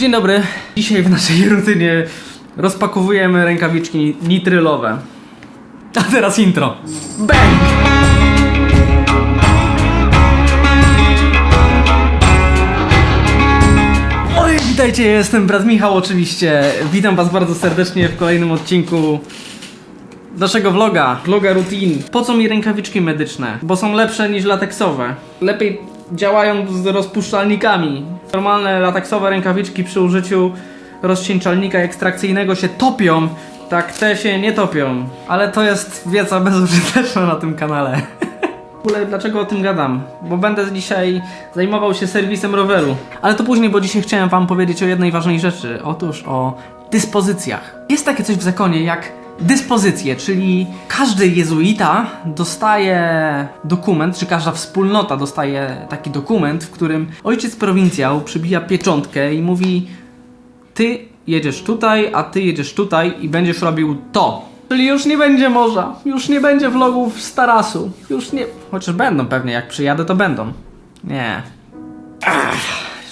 Dzień dobry. Dzisiaj w naszej rutynie rozpakowujemy rękawiczki nitrylowe. A teraz intro. Bang! Oj, witajcie, jestem brat Michał oczywiście. Witam was bardzo serdecznie w kolejnym odcinku naszego vloga, vloga rutin. Po co mi rękawiczki medyczne? Bo są lepsze niż lateksowe. Lepiej działają z rozpuszczalnikami. Normalne lateksowe rękawiczki przy użyciu rozcieńczalnika ekstrakcyjnego się topią. Tak, te się nie topią. Ale to jest wiedza bezużyteczna na tym kanale. W ogóle dlaczego o tym gadam? Bo będę dzisiaj zajmował się serwisem roweru. Ale to później, bo dzisiaj chciałem wam powiedzieć o jednej ważnej rzeczy. Otóż o dyspozycjach. Jest takie coś w zakonie jak dyspozycje, czyli każdy jezuita dostaje dokument, czy każda wspólnota dostaje taki dokument, w którym ojciec prowincjał przybija pieczątkę i mówi ty jedziesz tutaj, a ty jedziesz tutaj i będziesz robił to. Czyli już nie będzie morza, już nie będzie vlogów z tarasu, już nie... Chociaż będą pewnie, jak przyjadę to będą. Nie. Ach,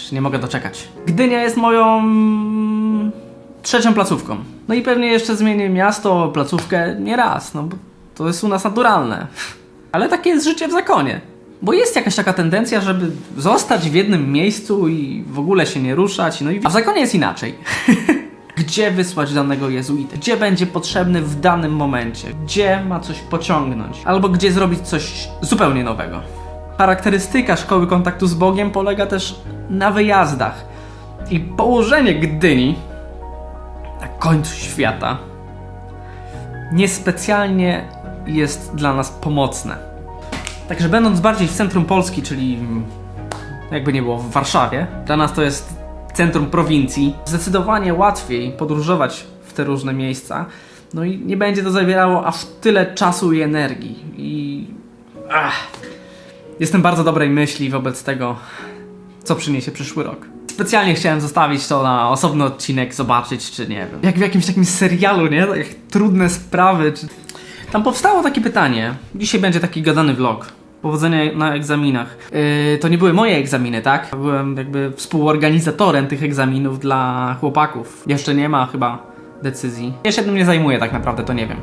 już nie mogę doczekać. Gdynia jest moją trzecią placówką. No i pewnie jeszcze zmienię miasto, placówkę nie raz, no bo to jest u nas naturalne. Ale takie jest życie w zakonie. Bo jest jakaś taka tendencja, żeby zostać w jednym miejscu i w ogóle się nie ruszać. No i a w zakonie jest inaczej. Gdzie wysłać danego jezuitę? Gdzie będzie potrzebny w danym momencie? Gdzie ma coś pociągnąć? Albo gdzie zrobić coś zupełnie nowego? Charakterystyka szkoły kontaktu z Bogiem polega też na wyjazdach. I położenie Gdyni końcu świata niespecjalnie jest dla nas pomocne. Także będąc bardziej w centrum Polski, czyli jakby nie było w Warszawie, dla nas to jest centrum prowincji, zdecydowanie łatwiej podróżować w te różne miejsca. No i nie będzie to zabierało aż tyle czasu i energii. I. Ach, jestem bardzo dobrej myśli wobec tego, co przyniesie przyszły rok. Specjalnie chciałem zostawić to na osobny odcinek, zobaczyć, czy nie wiem. Jak w jakimś takim serialu, nie? Tak trudne sprawy, czy. Tam powstało takie pytanie. Dzisiaj będzie taki gadany vlog. Powodzenia na egzaminach. Yy, to nie były moje egzaminy, tak? Byłem jakby współorganizatorem tych egzaminów dla chłopaków. Jeszcze nie ma chyba decyzji. Ja się tym nie zajmuję tak naprawdę, to nie wiem.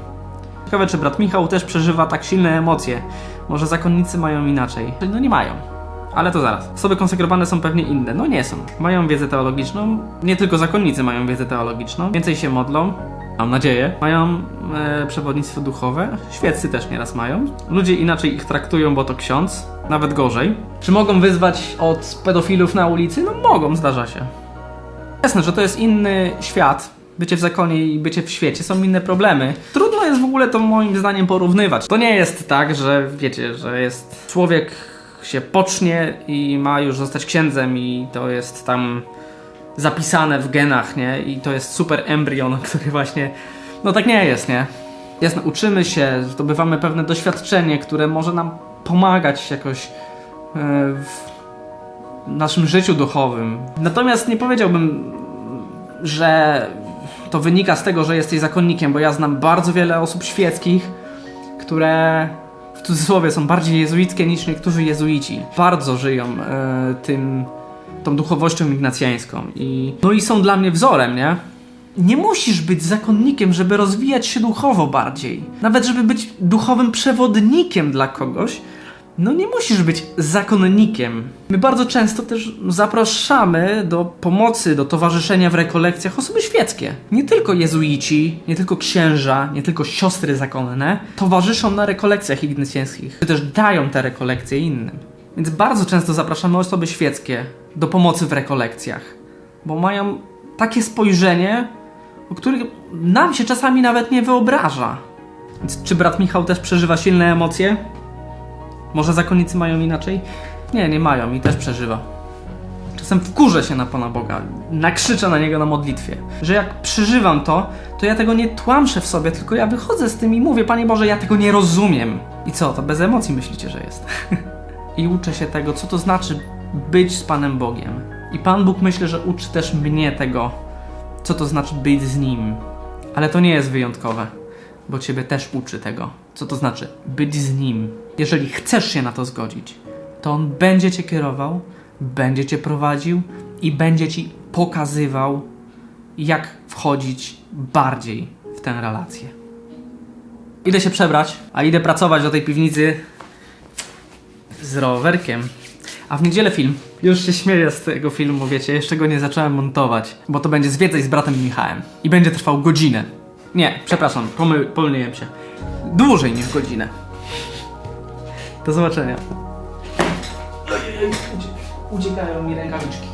Ciekawe, czy brat Michał też przeżywa tak silne emocje. Może zakonnicy mają inaczej. No nie mają. Ale to zaraz. Osoby konsekrowane są pewnie inne. No nie są. Mają wiedzę teologiczną. Nie tylko zakonnicy mają wiedzę teologiczną. Więcej się modlą. Mam nadzieję. Mają e, przewodnictwo duchowe. Świeccy też nieraz mają. Ludzie inaczej ich traktują, bo to ksiądz. Nawet gorzej. Czy mogą wyzwać od pedofilów na ulicy? No mogą, zdarza się. Jasne, że to jest inny świat. Bycie w zakonie i bycie w świecie są inne problemy. Trudno jest w ogóle to moim zdaniem porównywać. To nie jest tak, że wiecie, że jest człowiek się pocznie i ma już zostać księdzem i to jest tam zapisane w genach, nie? I to jest super embrion, który właśnie. No tak nie jest, nie? Jasne, uczymy się, zdobywamy pewne doświadczenie, które może nam pomagać jakoś e, w naszym życiu duchowym. Natomiast nie powiedziałbym, że to wynika z tego, że jesteś zakonnikiem, bo ja znam bardzo wiele osób świeckich, które cudzysłowie są bardziej jezuickie niż niektórzy jezuici. Bardzo żyją e, tym, tą duchowością ignacjańską i no i są dla mnie wzorem, nie? Nie musisz być zakonnikiem, żeby rozwijać się duchowo bardziej. Nawet żeby być duchowym przewodnikiem dla kogoś, no nie musisz być zakonnikiem. My bardzo często też zapraszamy do pomocy, do towarzyszenia w rekolekcjach osoby świeckie. Nie tylko jezuici, nie tylko księża, nie tylko siostry zakonne towarzyszą na rekolekcjach ignacjańskich, czy też dają te rekolekcje innym. Więc bardzo często zapraszamy osoby świeckie do pomocy w rekolekcjach, bo mają takie spojrzenie, o których nam się czasami nawet nie wyobraża. Więc czy brat Michał też przeżywa silne emocje? Może zakonnicy mają inaczej? Nie, nie mają i też przeżywa. Czasem wkurzę się na Pana Boga, nakrzyczę na Niego na modlitwie, że jak przeżywam to, to ja tego nie tłamszę w sobie, tylko ja wychodzę z tym i mówię, Panie Boże, ja tego nie rozumiem. I co, to bez emocji myślicie, że jest? I uczę się tego, co to znaczy być z Panem Bogiem. I Pan Bóg myślę, że uczy też mnie tego, co to znaczy być z Nim. Ale to nie jest wyjątkowe, bo Ciebie też uczy tego, co to znaczy być z Nim. Jeżeli chcesz się na to zgodzić, to On będzie Cię kierował, będzie Cię prowadził, i będzie ci pokazywał, jak wchodzić bardziej w tę relację. Idę się przebrać, a idę pracować do tej piwnicy z rowerkiem. A w niedzielę film. Już się śmieję z tego filmu, wiecie, jeszcze go nie zacząłem montować, bo to będzie zwiedzaj z bratem Michałem. I będzie trwał godzinę. Nie, przepraszam, pomy- pomyliłem się. Dłużej niż godzinę. Do zobaczenia. Uciekają mi rękawiczki.